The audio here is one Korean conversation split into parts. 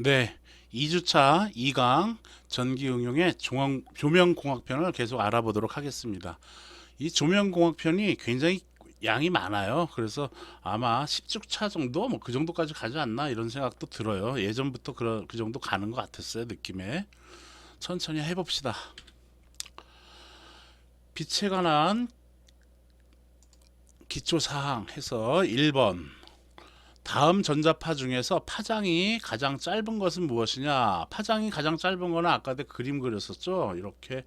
네, 2주차 2강 전기 응용의 조명, 조명공학편을 계속 알아보도록 하겠습니다. 이 조명공학편이 굉장히 양이 많아요. 그래서 아마 10주차 정도 뭐 그 정도까지 가지 않나 이런 생각도 들어요. 예전부터 그런 그 정도 가는 것 같았어요, 느낌에. 천천히 해봅시다. 빛에 관한 기초 사항 해서 1번 다음 전자파 중에서 파장이 가장 짧은 것은 무엇이냐? 파장이 가장 짧은 거는 아까 내 그림 그렸었죠. 이렇게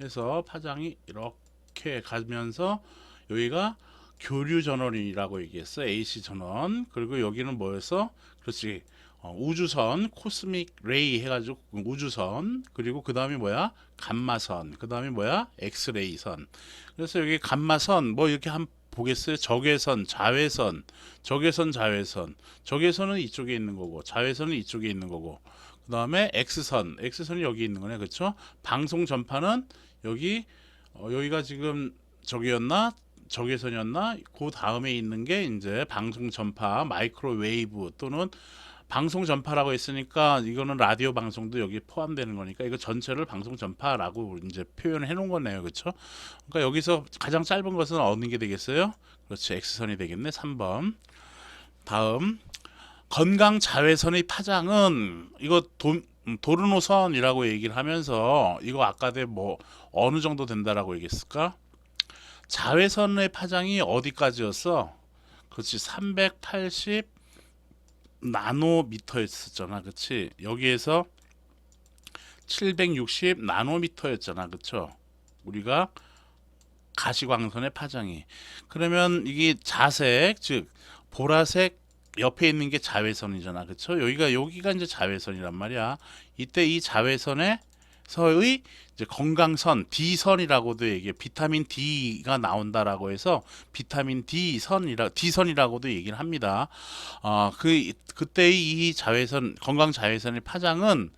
해서 파장이 이렇게 가면서 여기가 교류 전원이라고 얘기했어. AC 전원. 그리고 여기는 뭐였어? 그렇지. 어, 우주선, 코스믹 레이 해가지고 우주선. 그리고 그 다음에 뭐야? 감마선. 그 다음에 뭐야? 엑스레이 선. 그래서 여기 감마선 뭐 이렇게 한 보겠어요? 적외선, 자외선, 적외선, 자외선. 적외선은 이쪽에 있는 거고, 자외선은 이쪽에 있는 거고. 그 다음에 X선, X선이 여기 있는 거네, 그렇죠? 방송 전파는 여기 어, 여기가 지금 저기였나? 적외선이었나? 그 다음에 있는 게 이제 방송 전파, 마이크로웨이브 또는 방송 전파라고 했으니까 이거는 라디오 방송도 여기 포함되는 거니까 이거 전체를 방송 전파라고 이제 표현해 놓은 거네요. 그렇죠? 그러니까 여기서 가장 짧은 것은 어느 게 되겠어요? 그렇지. X선이 되겠네. 3번. 다음 건강 자외선의 파장은 이거 도, 음, 도르노선이라고 얘기를 하면서 이거 아까 뭐 어느 정도 된다라고 얘기했을까? 자외선의 파장이 어디까지였어? 그렇지. 380 나노미터였었잖아. 그치? 여기에서 760 나노미터였잖아. 그쵸? 우리가 가시광선의 파장이. 그러면 이게 자색, 즉 보라색 옆에 있는 게 자외선이잖아. 그쵸? 여기가 여기가 이제 자외선이란 말이야. 이때 이 자외선의 서의 이제 건강선 D선이라고도 얘기해. 비타민 D가 나온다라고 해서 비타민 D선이라 D선이라고도 얘기를 합니다. 어그 그때의 이 자외선 건강 자외선의 파장은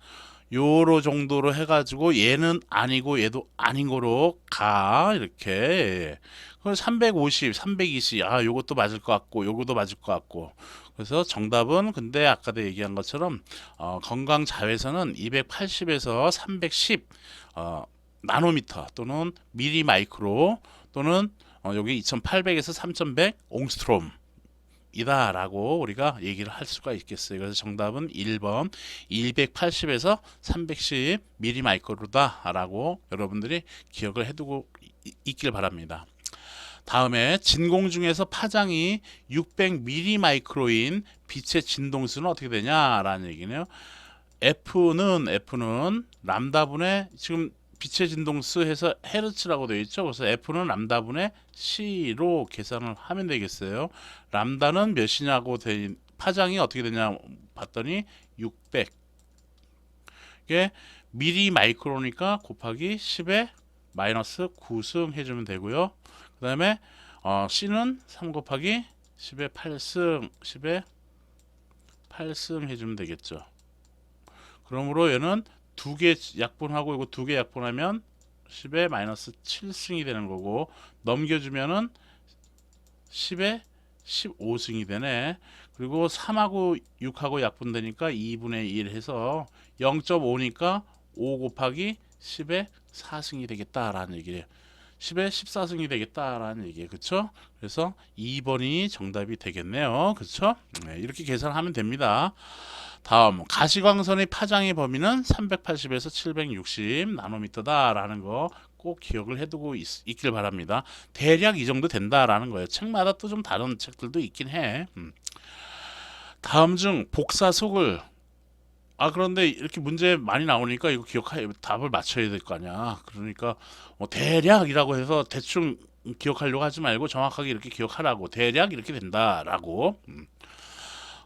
요로 정도로 해가지고 얘는 아니고 얘도 아닌 거로 가. 이렇게. 그래서 350, 320, 아 요것도 맞을 것 같고 요것도 맞을 것 같고 그래서 정답은 근데 아까도 얘기한 것처럼 어, 건강 자외선은 280에서 310 어, 나노미터 또는 미리 마이크로 또는 어, 여기 2800에서 3100 옹스트롬 이다라고 우리가 얘기를 할 수가 있겠어요. 그래서 정답은 1번 280에서 310 미리 마이크로다라고 여러분들이 기억을 해두고 있길 바랍니다. 다음에 진공 중에서 파장이 600 미리 마이크로인 빛의 진동수는 어떻게 되냐라는 얘기네요. F는 F는 람다분의 지금 빛의 진동수 해서 헤르츠라고 되어 있죠. 그래서 F는 람다분의 C로 계산을 하면 되겠어요. 람다는 몇이냐고 된 파장이 어떻게 되냐 봤더니 600. 이게 미리 마이크로니까 곱하기 10에 마이너스 9승 해주면 되고요. 그 다음에 어, C는 3 곱하기 10에 8승 10에 8승 해주면 되겠죠. 그러므로 얘는 두 개 약분하고 이거 두 개 약분하면 10에 마이너스 7승이 되는 거고 넘겨주면은 10에 15승이 되네. 그리고 3하고 6하고 약분되니까 2분의 1 해서 0.5니까 5 곱하기 10에 4승이 되겠다라는 얘기예요. 10에 14승이 되겠다라는 얘기예요. 그렇죠? 그래서 2번이 정답이 되겠네요. 그렇죠? 네, 이렇게 계산하면 됩니다. 다음 가시광선의 파장의 범위는 380에서 760 나노미터다라는 거 꼭 기억을 해두고 있, 길 바랍니다. 대략 이 정도 된다라는 거예요. 책마다 또 좀 다른 책들도 있긴 해. 음. 다음 중 복사 속을 아 그런데 이렇게 문제 많이 나오니까 이거 기억하 답을 맞춰야 될 거 아니야. 그러니까 뭐 대략이라고 해서 대충 기억하려고 하지 말고 정확하게 이렇게 기억하라고 대략 이렇게 된다라고. 음.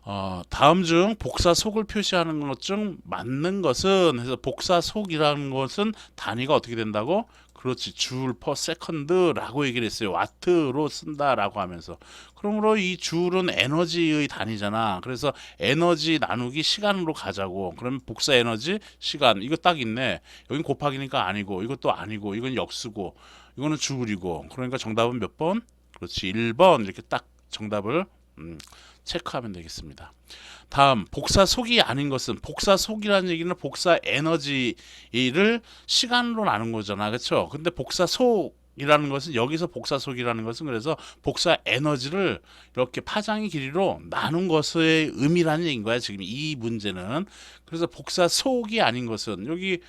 어, 다음 중 복사 속을 표시하는 것 중 맞는 것은 해서 복사 속이라는 것은 단위가 어떻게 된다고? 그렇지 줄 퍼 세컨드라고 얘기를 했어요. 와트로 쓴다라고 하면서 그러므로 이 줄은 에너지의 단위잖아. 그래서 에너지 나누기 시간으로 가자고. 그러면 복사 에너지 시간 이거 딱 있네. 여긴 곱하기니까 아니고 이것도 아니고 이건 역수고 이거는 줄이고 그러니까 정답은 몇 번? 그렇지 1번 이렇게 딱 정답을 음, 체크하면 되겠습니다. 다음 복사 속이 아닌 것은 복사 속이라는 얘기는 복사 에너지를 시간으로 나눈 거잖아. 그렇죠? 근데 복사 속 이라는 것은 여기서 복사 속이라는 것은 그래서 복사 에너지를 이렇게 파장의 길이로 나눈 것의 의미라는 얘기인 거야. 지금 이 문제는. 그래서 복사 속이 아닌 것은 여기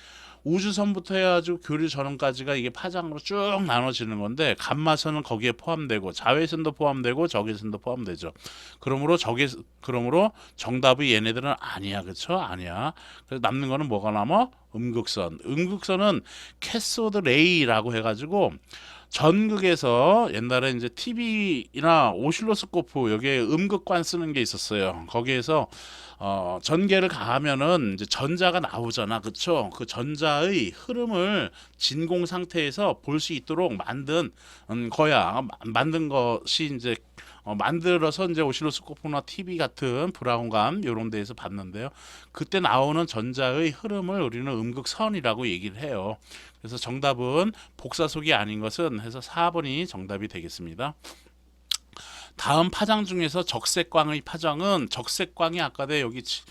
우주선부터 해가지고 교류 전원까지가 이게 파장으로 쭉 나눠지는 건데 감마선은 거기에 포함되고 자외선도 포함되고 적외선도 포함되죠. 그러므로 적외 그러므로 정답이 얘네들은 아니야, 그렇죠? 아니야. 그래서 남는 거는 뭐가 남아? 음극선. 음극선은 캐소드 레이라고 해가지고 전극에서 옛날에 이제 TV나 오실로스코프 여기에 음극관 쓰는 게 있었어요. 거기에서 어, 전개를 가하면은 이제 전자가 나오잖아, 그렇죠? 그 전자의 흐름을 진공 상태에서 볼 수 있도록 만든 음, 거야. 마- 만든 것이 이제 어, 만들어서 이제 오실로스코프나 TV 같은 브라운관 이런 데에서 봤는데요. 그때 나오는 전자의 흐름을 우리는 음극선이라고 얘기를 해요. 그래서 정답은 복사속이 아닌 것은 해서 4번이 정답이 되겠습니다. 다음 파장 중에서 적색광의 파장은 적색광이 아까도 여기 치-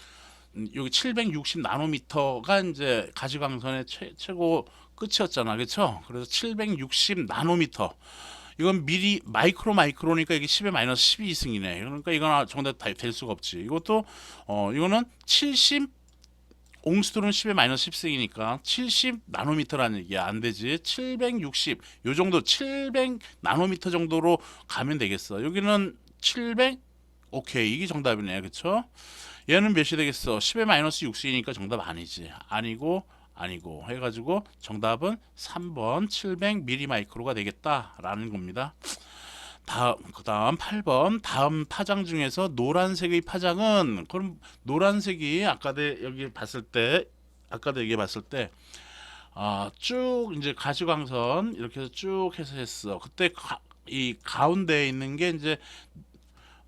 음, 여기 760 나노미터가 이제 가시광선의 최, 최고 끝이었잖아, 그렇죠? 그래서 760 나노미터. 이건 미리 마이크로 마이크로니까 이게 10의 마이너스 12승이네. 그러니까 이건 정답 다될 수가 없지. 이것도 어 이거는 70 옹스트론 10의 마이너스 10승이니까 70 나노미터라는 얘기야. 안 되지. 760. 요 정도 700 나노미터 정도로 가면 되겠어. 여기는 700 오케이. 이게 정답이네. 그렇죠? 얘는 몇이 되겠어? 10의 마이너스 6이니까 정답 아니지. 아니고 아니고 해가지고 정답은 3번 700 미리 마이크로가 되겠다라는 겁니다. 다음 그다음 8번 다음 파장 중에서 노란색의 파장은 그럼 노란색이 아까도 여기 봤을 때 아까도 여기 봤을 때 아, 쭉 이제 가시광선 이렇게 해서 쭉 해서 했어. 그때 가, 이 가운데에 있는 게 이제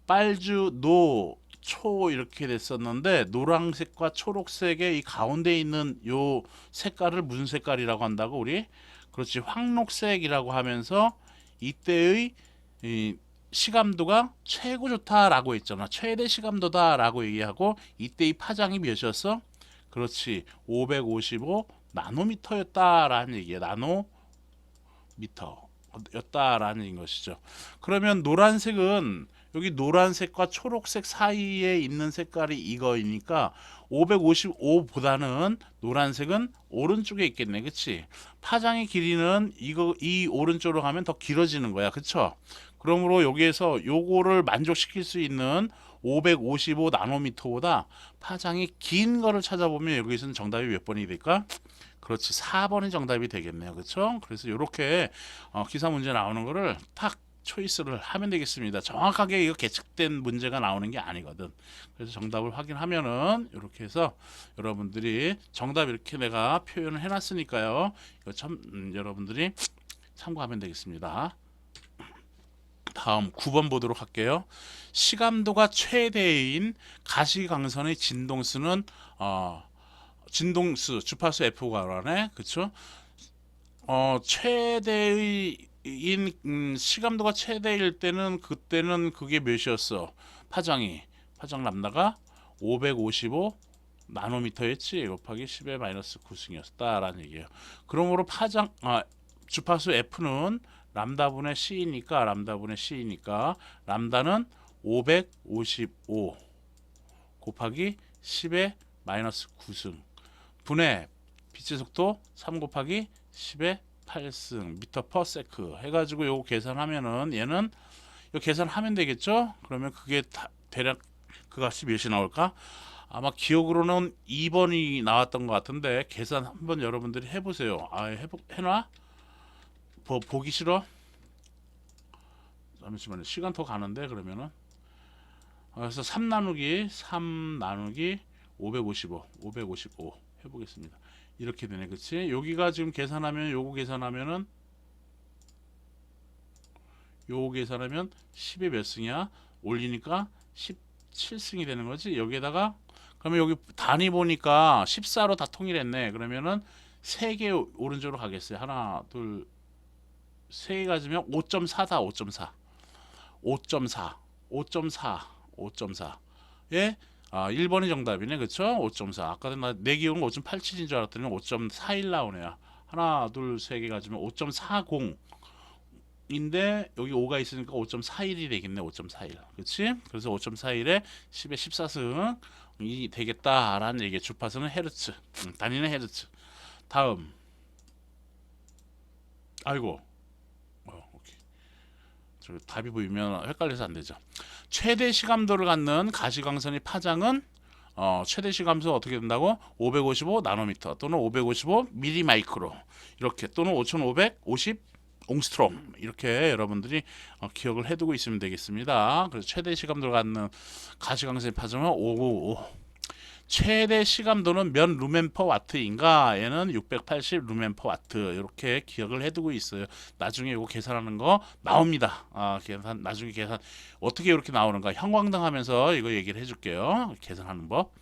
빨주 노 초 이렇게 됐었는데 노란색과 초록색의 이 가운데 있는 요 색깔을 무슨 색깔이라고 한다고 우리 그렇지 황록색이라고 하면서 이때의 이 시감도가 최고 좋다라고 했잖아 최대 시감도다라고 얘기하고 이때 이 파장이 몇이었어 그렇지 555 나노미터였다라는 얘기야 나노미터였다라는 것이죠 그러면 노란색은 여기 노란색과 초록색 사이에 있는 색깔이 이거이니까 555보다는 노란색은 오른쪽에 있겠네. 그치? 파장의 길이는 이거 이 오른쪽으로 가면 더 길어지는 거야. 그쵸? 그러므로 여기에서 요거를 만족시킬 수 있는 555 나노미터보다 파장이 긴 거를 찾아보면 여기서는 정답이 몇 번이 될까? 그렇지. 4번이 정답이 되겠네요. 그렇죠? 그래서 이렇게 어, 기사 문제 나오는 거를 탁 초이스를 하면 되겠습니다. 정확하게 이거 계측된 문제가 나오는 게 아니거든. 그래서 정답을 확인하면은 이렇게 해서 여러분들이 정답 이렇게 내가 표현을 해놨으니까요. 이거 참 음, 여러분들이 참고하면 되겠습니다. 다음 9번 보도록 할게요. 시감도가 최대인 가시광선의 진동수는 어, 진동수 주파수 F가 그러네. 그쵸? 어, 최대의 인 음, 시감도가 최대일 때는 그때는 그게 몇이었어? 파장이 파장 람다가 555 나노미터였지 곱하기 10의 마이너스 9승이었다라는 얘기예요. 그러므로 파장 아, 주파수 F는 람다분의 C니까 람다분의 C니까 람다는 555 곱하기 10의 마이너스 9승 분의 빛의 속도 3 곱하기 10의 8승 미터 퍼 세크 해가지고 요거 계산하면은 얘는 요 계산하면 되겠죠? 그러면 그게 다, 대략 그 값이 몇이 나올까? 아마 기억으로는 2번이 나왔던 것 같은데 계산 한번 여러분들이 해보세요. 아 해보, 해놔? 보, 보기 싫어? 잠시만요. 시간 더 가는데 그러면은 아, 그래서 3 나누기 3 나누기 555 555 해보겠습니다. 이렇게 되네, 그치? 여기가 지금 계산하면 요거 계산하면은 요거 계산하면 10의 몇 승이야? 올리니까 17승이 되는 거지. 여기에다가 그러면 여기 단위 보니까 14로 다 통일했네. 그러면은 세개 오른쪽으로 가겠어요. 하나, 둘, 세개 가지면 5.4다. 5.4. 5.4. 5.4. 5.4. 예? 아, 1번이 정답이네. 그쵸? 5.4. 아까 나내 기억은 5.87인 줄 알았더니 5.41 나오네요. 하나, 둘, 세 개 가지면 5.40. 인데 여기 5가 있으니까 5.41이 되겠네. 5.41. 그렇지? 그래서 5.41에 10에 14승이 되겠다라는 얘기. 주파수는 헤르츠. 음, 단위는 헤르츠. 다음. 아이고. 답이 보이면 헷갈려서 안 되죠. 최대 시감도를 갖는 가시광선의 파장은 어, 최대 시감수 어떻게 된다고? 555 나노미터 또는 555 미리 마이크로 이렇게 또는 5550 옹스트롬 이렇게 여러분들이 어, 기억을 해두고 있으면 되겠습니다. 그래서 최대 시감도를 갖는 가시광선의 파장은 555 최대 시감도는 몇 루멘 퍼 와트인가? 얘는 680 루멘 퍼 와트 이렇게 기억을 해두고 있어요. 나중에 이거 계산하는 거 나옵니다. 아 계산 나중에 계산 어떻게 이렇게 나오는가? 형광등 하면서 이거 얘기를 해줄게요. 계산하는 법.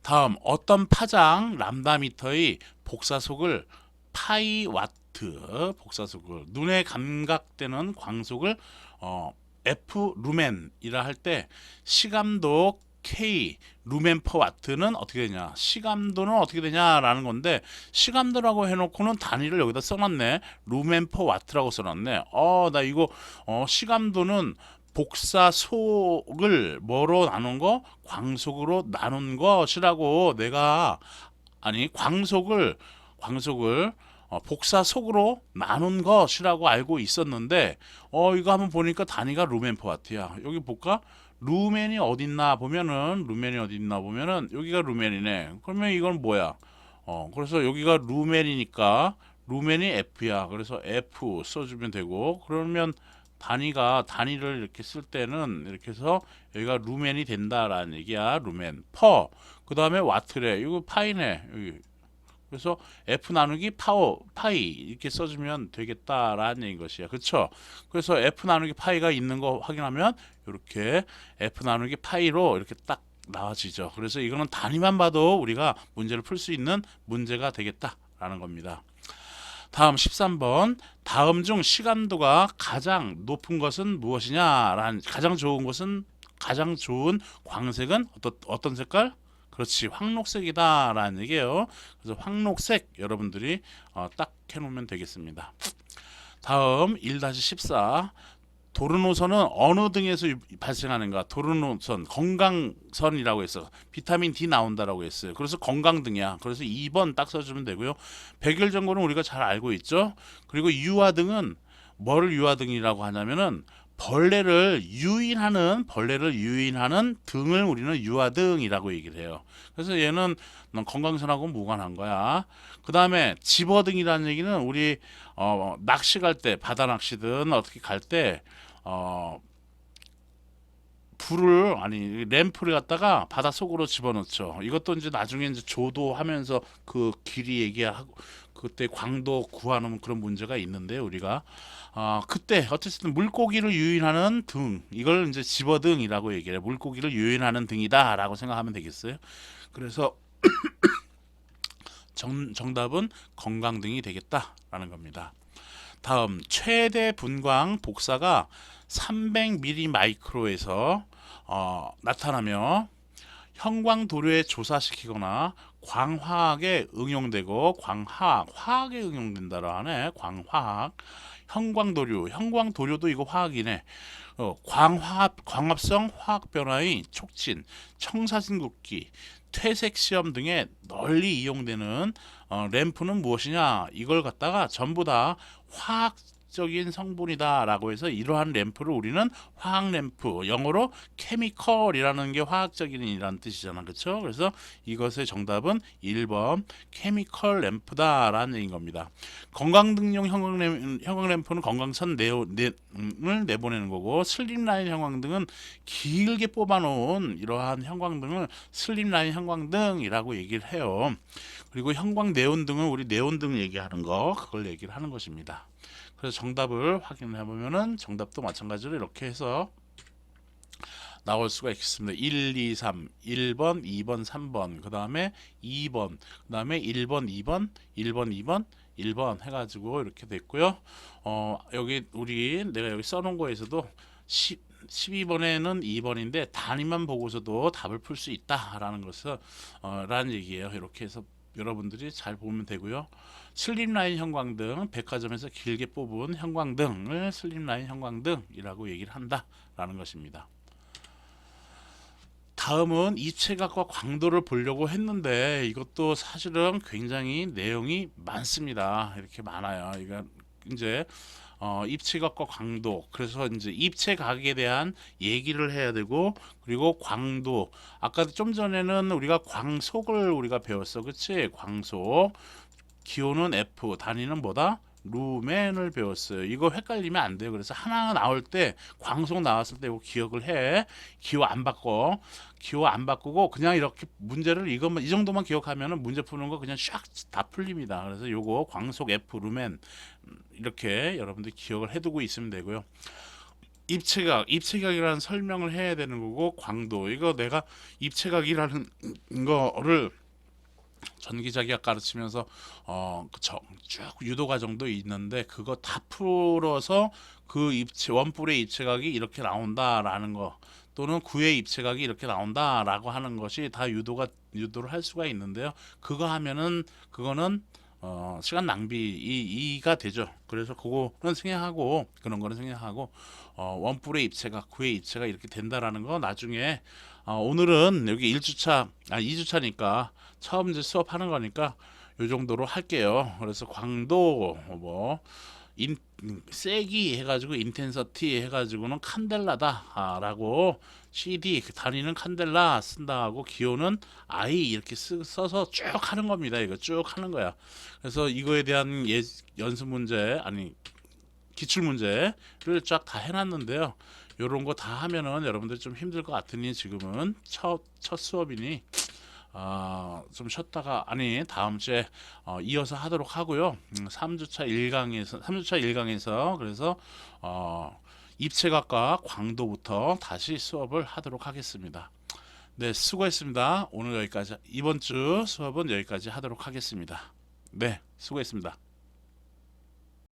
다음 어떤 파장 람다 미터의 복사속을 파이 와트 복사속을 눈에 감각되는 광속을 어, F 루멘이라 할 때 시감도 K 루멘 퍼 와트는 어떻게 되냐? 시감도는 어떻게 되냐라는 건데 시감도라고 해놓고는 단위를 여기다 써놨네. 루멘 퍼 와트라고 써놨네. 어, 나 이거 어, 시감도는 복사 속을 뭐로 나눈 거? 광속으로 나눈 것이라고 내가 아니 광속을 광속을 어, 복사 속으로 나눈 것이라고 알고 있었는데 어 이거 한번 보니까 단위가 루멘 퍼 와트야. 여기 볼까? 루멘이 어딨나 보면은 루멘이 어딨나 보면은 여기가 루멘이네. 그러면 이건 뭐야? 어 그래서 여기가 루멘이니까 루멘이 F야. 그래서 F 써주면 되고 그러면 단위가 단위를 이렇게 쓸 때는 이렇게 해서 여기가 루멘이 된다라는 얘기야. 루멘 퍼. 그 다음에 와트래. 이거 파이네. 여기. 그래서 F 나누기 파워 파이 이렇게 써주면 되겠다라는 것이야. 그렇죠? 그래서 F 나누기 파이가 있는 거 확인하면 이렇게 F 나누기 파이로 이렇게 딱 나와지죠. 그래서 이거는 단위만 봐도 우리가 문제를 풀 수 있는 문제가 되겠다라는 겁니다. 다음 13번 다음 중 시간도가 가장 높은 것은 무엇이냐라는 가장 좋은 것은 가장 좋은 광색은 어떤 어떤 색깔? 그렇지 황록색이다라는 얘기예요. 그래서 황록색 여러분들이 어, 딱 해놓으면 되겠습니다. 다음 1-14 도르노선은 어느 등에서 유- 발생하는가? 도르노선 건강선이라고 해서 비타민 D 나온다라고 했어요. 그래서 건강등이야. 그래서 2번 딱 써주면 되고요. 백일전고는 우리가 잘 알고 있죠. 그리고 유화등은 뭐를 유화등이라고 하냐면은 벌레를 유인하는 벌레를 유인하는 등을 우리는 유화등이라고 얘기를 해요. 그래서 얘는 넌 건강선하고 무관한 거야. 그 다음에 집어등이라는 얘기는 우리 어, 낚시 갈 때 바다 낚시든 어떻게 갈때 어, 불을 아니 램프를 갖다가 바다 속으로 집어넣죠. 이것도 이제 나중에 이제 조도하면서 그 길이 얘기하고 그때 광도 구하는 그런 문제가 있는데 우리가 아 그때 어쨌든 물고기를 유인하는 등 이걸 이제 집어등이라고 얘기해요. 물고기를 유인하는 등이다라고 생각하면 되겠어요. 그래서 정, 정답은 건강등이 되겠다라는 겁니다. 다음 최대 분광 복사가 300mm 마이크로에서 어, 나타나며 형광 도료에 조사시키거나 광화학에 응용되고 광화학 화학에 응용된다라 하네. 광화학. 형광 도료 형광 도료도 이거 화학이네. 어, 광화합 광합성 화학 변화의 촉진 청사진 굵기 퇴색 시험 등에 널리 이용되는 어, 램프는 무엇이냐? 이걸 갖다가 전부 다 화학 적인 성분이다라고 해서 이러한 램프를 우리는 화학 램프 영어로 케미컬이라는 게 화학적인이라는 뜻이잖아 그렇죠 그래서 이것의 정답은 1번 케미컬 램프다라는 얘기인 겁니다 건강 등용 형광 램, 형광 램프는 건강선 내어, 내, 을 내보내는 거고 슬림라인 형광등은 길게 뽑아놓은 이러한 형광등을 슬림라인 형광등이라고 얘기를 해요. 그리고 형광 네온등은 우리 네온등 얘기하는 거 그걸 얘기를 하는 것입니다. 그래서 정답을 확인을 해보면은 정답도 마찬가지로 이렇게 해서 나올 수가 있겠습니다. 1, 2, 3, 1번, 2번, 3번, 그 다음에 2번, 그 다음에 1번, 2번, 1번, 2번, 1번 해가지고 이렇게 됐고요. 어, 여기 우리 내가 여기 써놓은 거에서도 시, 12번에는 2번인데 단위만 보고서도 답을 풀 수 있다라는 것을 어, 라는 얘기예요. 이렇게 해서 여러분들이 잘 보면 되고요. 슬림라인 형광등, 백화점에서 길게 뽑은 형광등을 슬림라인 형광등이라고 얘기를 한다라는 것입니다. 다음은 입체각과 광도를 보려고 했는데 이것도 사실은 굉장히 내용이 많습니다. 이렇게 많아요. 이거 이제 어, 입체각과 광도. 그래서 이제 입체각에 대한 얘기를 해야 되고 그리고 광도. 아까 좀 전에는 우리가 광속을 우리가 배웠어. 그치? 광속. 기호는 F 단위는 뭐다 루멘을 배웠어요. 이거 헷갈리면 안 돼요. 그래서 하나 나올 때 광속 나왔을 때 이거 기억을 해. 기호 안 바꿔. 기호 안 바꾸고 그냥 이렇게 문제를 이것만 이 정도만 기억하면은 문제 푸는 거 그냥 샥다 풀립니다. 그래서 요거 광속 F 루멘 음, 이렇게 여러분들 기억을 해 두고 있으면 되고요. 입체각, 입체각이라는 설명을 해야 되는 거고 광도. 이거 내가 입체각이라는 거를 전기자기가 가르치면서 어쭉 유도 과정도 있는데 그거 다 풀어서 그 입체 원뿔의 입체각이 이렇게 나온다라는 거 또는 구의 입체각이 이렇게 나온다라고 하는 것이 다 유도가 유도를 할 수가 있는데요. 그거 하면은 그거는 어, 시간 낭비 이, 이가 되죠. 그래서 그거는 생략하고 그런 거는 생략하고 어, 원뿔의 입체가 구의 입체가 이렇게 된다라는 거 나중에 어, 오늘은 여기 1주차 아 2주차니까 처음 이제 수업하는 거니까 요 정도로 할게요. 그래서 광도 뭐 인, 세기 해가지고 인텐서티 해가지고는 칸델라다라고 CD 그 단위는 칸델라 쓴다 하고 기호는 I 이렇게 쓰, 써서 쭉 하는 겁니다. 이거 쭉 하는 거야. 그래서 이거에 대한 예, 연습 문제 아니 기출 문제를 쫙 다 해놨는데요. 요런 거 다 하면은 여러분들 좀 힘들 것 같으니 지금은 첫, 첫 수업이니 어, 좀 쉬었다가 아니 다음 주에 어, 이어서 하도록 하고요. 음, 3주차 1강에서 3주차 1강에서 그래서 어, 입체각과 광도부터 다시 수업을 하도록 하겠습니다. 네, 수고했습니다. 오늘 여기까지 이번 주 수업은 여기까지 하도록 하겠습니다. 네, 수고했습니다.